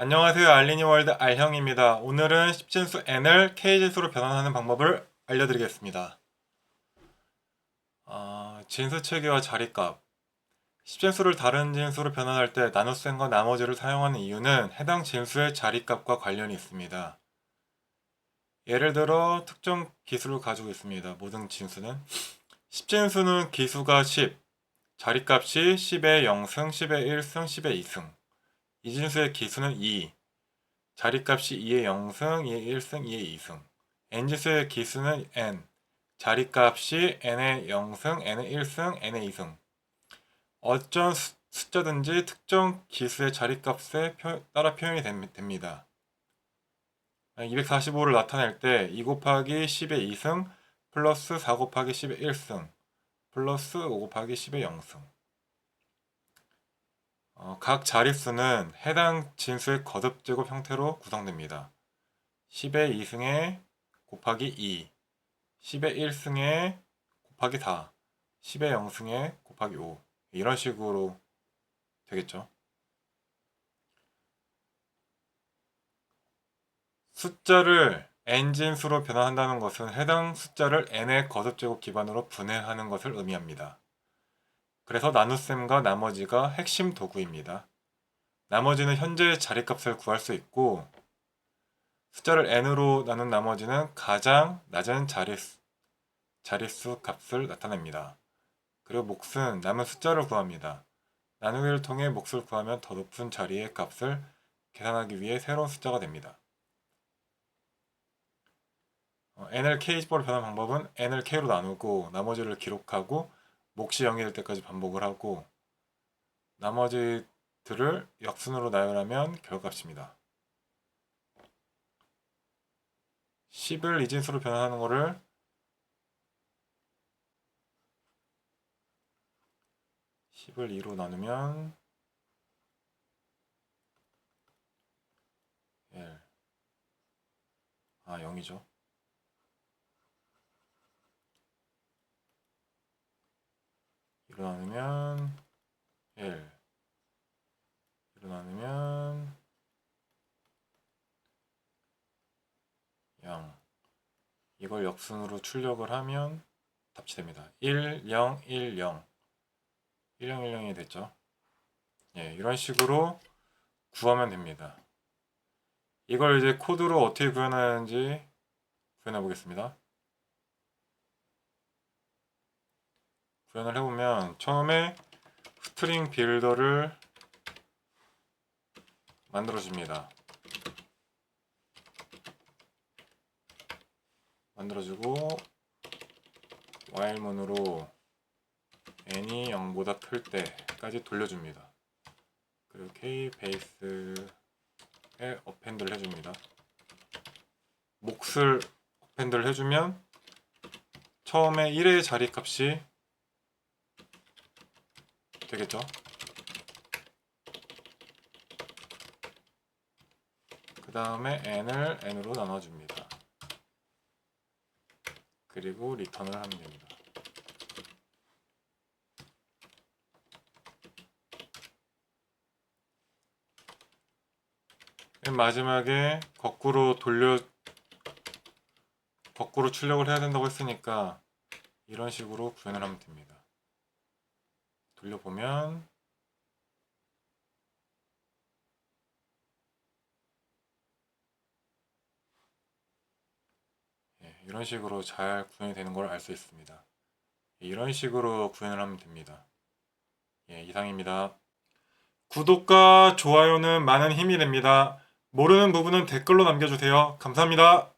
안녕하세요. 알리니 월드 알형입니다. 오늘은 10진수 n을 k진수로 변환하는 방법을 알려드리겠습니다. 어, 진수 체계와 자리값 10진수를 다른 진수로 변환할 때 나눗셈과 나머지를 사용하는 이유는 해당 진수의 자리값과 관련이 있습니다. 예를 들어 특정 기수를 가지고 있습니다. 모든 진수는 10진수는 기수가 10, 자리값이 10의 0승, 10의 1승, 10의 2승 이진수의 기수는 2, 자리값이 2의 0승, 2의 1승, 2의 2승. n지수의 기수는 n, 자리값이 n의 0승, n의 1승, n의 2승. 어떤 수- 숫자든지 특정 기수의 자리값에 표- 따라 표현이 됨- 됩니다. 245를 나타낼 때 2 곱하기 10의 2승 플러스 4 곱하기 10의 1승 플러스 5 곱하기 10의 0승. 어, 각 자릿수는 해당 진수의 거듭 제곱 형태로 구성됩니다. 10의 2승에 곱하기 2, 10의 1승에 곱하기 4, 10의 0승에 곱하기 5 이런 식으로 되겠죠. 숫자를 n진수로 변환한다는 것은 해당 숫자를 n의 거듭 제곱 기반으로 분해하는 것을 의미합니다. 그래서 나눗셈과 나머지가 핵심 도구입니다. 나머지는 현재의 자리값을 구할 수 있고 숫자를 n으로 나눈 나머지는 가장 낮은 자릿수, 자릿수 값을 나타냅니다. 그리고 몫은 남은 숫자를 구합니다. 나누기를 통해 몫을 구하면 더 높은 자리의 값을 계산하기 위해 새로운 숫자가 됩니다. 어, n을 k로 변환 방법은 n을 k로 나누고 나머지를 기록하고 몫이 0이 될 때까지 반복을 하고 나머지 들을 역순으로 나열하면 결과값입니다. 10을 이진수로 변환하는 거를 10을 2로 나누면 1 아, 0이죠. 2로 나누면 1 2로 나누면 0 이걸 역순으로 출력을 하면 답치됩니다. 1, 0, 1, 0 1, 0, 1, 0이 됐죠. 예, 이런 식으로 구하면 됩니다. 이걸 이제 코드로 어떻게 구현하는지 구현해 보겠습니다. 구현을 해보면 처음에 스트링 빌더를 만들어줍니다. 만들어주고 while문으로 n이 0보다 클 때까지 돌려줍니다. 그리고 k 베이스에 어펜드를 해줍니다. 몫을 어펜드를 해주면 처음에 1의 자리 값이 되겠죠? 그 다음에 n을 n으로 나눠줍니다. 그리고 리턴을 하면 됩니다. 맨 마지막에 거꾸로 돌려 거꾸로 출력을 해야 된다고 했으니까 이런 식으로 구현을 하면 됩니다. 돌려보면 예, 이런 식으로 잘 구현이 되는 걸 알 수 있습니다. 예, 이런 식으로 구현을 하면 됩니다. 예, 이상입니다. 구독과 좋아요는 많은 힘이 됩니다. 모르는 부분은 댓글로 남겨주세요. 감사합니다.